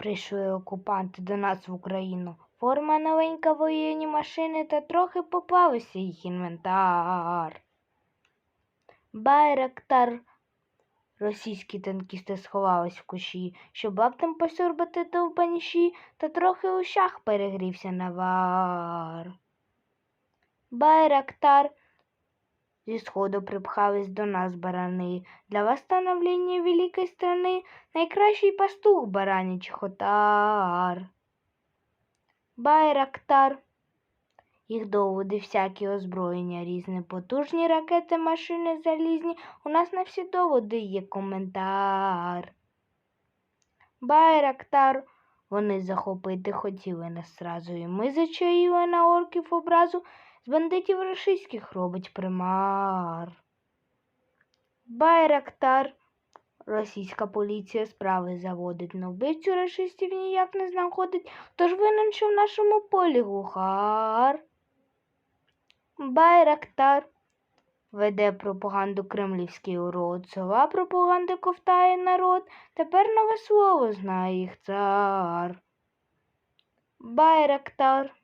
Прийшли окупанти до нас в Україну. Форма новенька, воєнні машини та трохи попався їх інвентар. Байрактар. Російські танкісти сховались в кущі, щоб лаптем посюрбати довбаніші, та трохи у щах перегрівся навар. Байрактар. Зі сходу припхались до нас барани. Для восстановлення великої страни найкращий пастух бараніч отар. Байрактар. Їх доводи всякі озброєння різне, потужні ракети, машини залізні. У нас на всі доводи є коментар. Байрактар. Вони захопити хотіли нас зразу, і ми зачаїли на орків образу. З бандитів рашистських робить примар. Байрактар. Російська поліція справи заводить, но вбивцю рашистів ніяк не знаходить, тож винен, що в нашому полі глухар. Байрактар веде пропаганду кремлівський урод, сова пропаганди ковтає народ, тепер нове слово знає їх цар. Байрактар